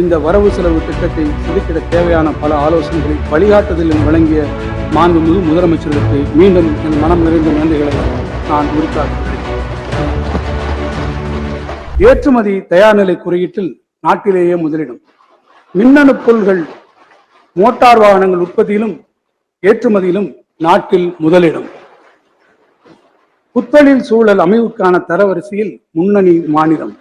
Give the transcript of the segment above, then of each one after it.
இந்த வரவு செலவு திட்டத்தை செதுக்கிட தேவையான பல ஆலோசனைகளை வழிகாட்டுதலில் வழங்கிய மாண்புமிகு முதலமைச்சர்களுக்கு மீண்டும் என் மனம் நிறைந்த நன்றிகளை நான் உரித்தாக்குகிறேன். ஏற்றுமதி தயார்நிலை குறியீட்டில் நாட்டிலேயே முதலிடம். மின்னணு பொருள்கள் மோட்டார் வாகனங்கள் உற்பத்தியிலும் ஏற்றுமதியிலும் நாட்டில் முதலிடம். புத்தொழில் சூழல் அமைவுக்கான தரவரிசையில் முன்னணி மாநிலம்.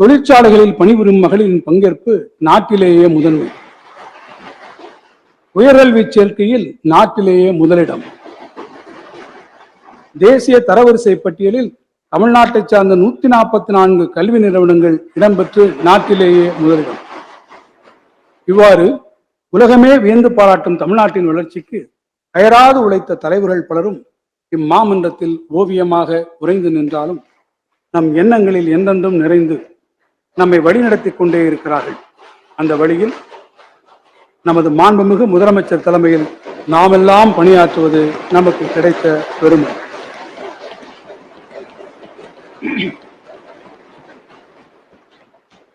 தொழிற்சாலைகளில் பணிபுரியும் மகளிரின் பங்கேற்பு நாட்டிலேயே முதன்மை. உயர்கல்வி சேர்க்கையில் நாட்டிலேயே முதலிடம். தேசிய தரவரிசை பட்டியலில் தமிழ்நாட்டை சார்ந்த நூத்தி நாற்பத்தி நான்கு கல்வி நிறுவனங்கள் இடம்பெற்று நாட்டிலேயே முதலிடம். இவ்வாறு உலகமே வியந்து பாராட்டும் தமிழ்நாட்டின் வளர்ச்சிக்கு அயராது உழைத்த தலைவர்கள் பலரும் இம்மாமன்றத்தில் ஓவியமாக உறைந்து நின்றாலும் நம் எண்ணங்களில் என்றென்றும் நிறைந்து நம்மை வழிநடத்தி கொண்டே இருக்கிறார்கள். அந்த வழியில் நமது மாண்புமிகு முதலமைச்சர் தலைமையில் நாமெல்லாம் பணியாற்றுவது நமக்கு கிடைத்த பெருமை.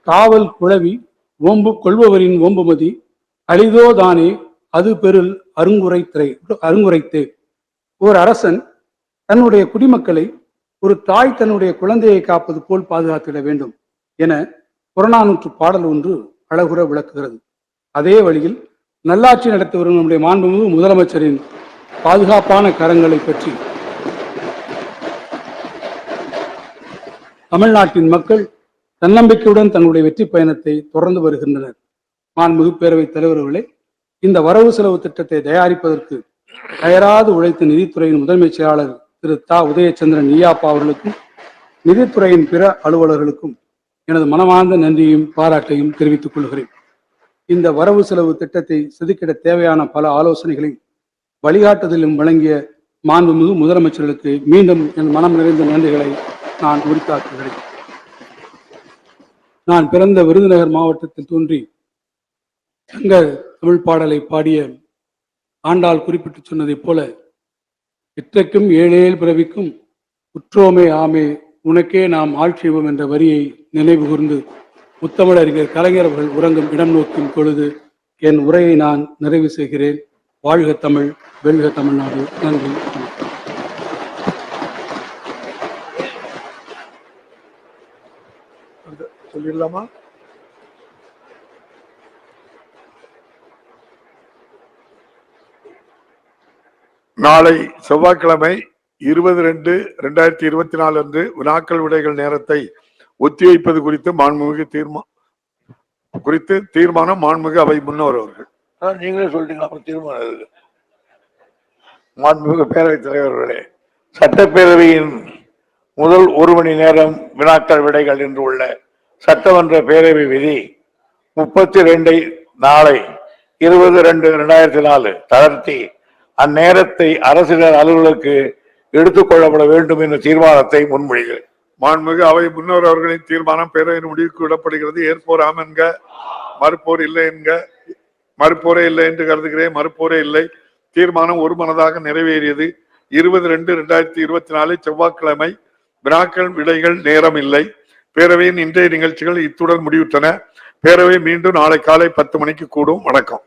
காவல் குழவி ஓம்பு கொள்பவரின் ஓம்புமதி அரிதோதானே அது பெருள் அருங்குரைத்திரை அருங்குரைத்தே. ஒரு அரசன் தன்னுடைய குடிமக்களை ஒரு தாய் தன்னுடைய குழந்தையை காப்பது போல் பாதுகாத்திட வேண்டும். என புறநானூற்று பாடல் ஒன்று அழகுற விளக்குகிறது. அதே வழியில் நல்லாட்சி நடத்தி வரும் நம்முடைய மாண்புமிகு முதலமைச்சரின் பாதுகாப்பான கரங்களை பற்றி தமிழ்நாட்டின் மக்கள் தன்னம்பிக்கையுடன் தங்களுடைய வெற்றி பயணத்தை தொடர்ந்து வருகின்றனர். மாண்புமிகு பேரவைத் தலைவர்களே இந்த வரவு செலவு திட்டத்தை தயாரிப்பதற்கு தயாராது உழைத்த நிதித்துறையின் முதன்மைச் செயலாளர் திரு தா. உதயச்சந்திரன் ஈயாப்பா அவர்களுக்கும் நிதித்துறையின் பிற அலுவலர்களுக்கும் எனது மனமார்ந்த நன்றியையும் பாராட்டையும் தெரிவித்துக் கொள்கிறேன். இந்த வரவு செலவு திட்டத்தை செதுக்கிட தேவையான பல ஆலோசனைகளை வழிகாட்டுதலும் வழங்கிய மாண்புமிகு முதலமைச்சர்களுக்கு மீண்டும் என் மனம் நிறைந்த நன்றிகளை நான் உரித்தாக்குகிறேன். நான் பிறந்த விருதுநகர் மாவட்டத்தில் தோன்றி தங்க தமிழ் பாடலை பாடிய ஆண்டாள் குறிப்பிட்டு சொன்னதைப் போல இற்றைக்கும் ஏழேல் பிறவிக்கும் உற்றோமே ஆமே உனக்கே நாம் ஆட்சிவோம் என்ற வரியை நினைவு கூர்ந்து முத்தமிழறிஞர் கலைஞர் அவர்கள் உறங்கும் இடம் நோக்கும் பொழுது என் உரையை நான் நிறைவு செய்கிறேன். வாழ்க தமிழ் வெல்க தமிழ்நாடு. நன்றி. சொல்லிடலாமா? நாளை செவ்வாய்க்கிழமை இருபது ரெண்டு ரெண்டாயிரத்தி இருபத்தி நாலு அன்று வினாக்கள் விடைகள் நேரத்தை ஒத்திவைப்பது குறித்து மாண்புமிகு தீர்மா குறித்து தீர்மானம் மாண்புமிகு அவை முன்னவர் அவர்கள். அதான் நீங்களே சொல்லிட்டீங்க அப்புறம் தீர்மானம் எதுக்கு? மாண்புமிகு பேரவைத் தலைவர்களே சட்டப்பேரவையின் முதல் ஒரு மணி நேரம் வினாக்கள் விடைகள் என்று உள்ள சட்டமன்ற பேரவை விதி முப்பத்தி ரெண்டை நாளை இருபது ரெண்டு ரெண்டாயிரத்தி நாலு தளர்த்தி அந்நேரத்தை அரசினர் அலுவலுக்கு எடுத்துக் கொள்ளப்பட வேண்டும் என்ற தீர்மானத்தை முன்மொழிகிறேன். மாண்புமிகு அவை முன்னோர் அவர்களின் தீர்மானம் பேரவையின் முடிவுக்கு விடப்படுகிறது. ஏற்போர் ஆம் என்க மறுப்போர் இல்லை என்க மறுப்போரே இல்லை என்று கருதுகிறேன். மறுப்போரே இல்லை. தீர்மானம் ஒரு மனதாக நிறைவேறியது. இருபது ரெண்டு ரெண்டாயிரத்தி இருபத்தி நாலு செவ்வாய்க்கிழமை வினாக்கள் விடைகள் நேரம் இல்லை. பேரவையின் இன்றைய நிகழ்ச்சிகள் இத்துடன் முடிவுற்றன. பேரவை மீண்டும் நாளை காலை பத்து மணிக்கு கூடும். வணக்கம்.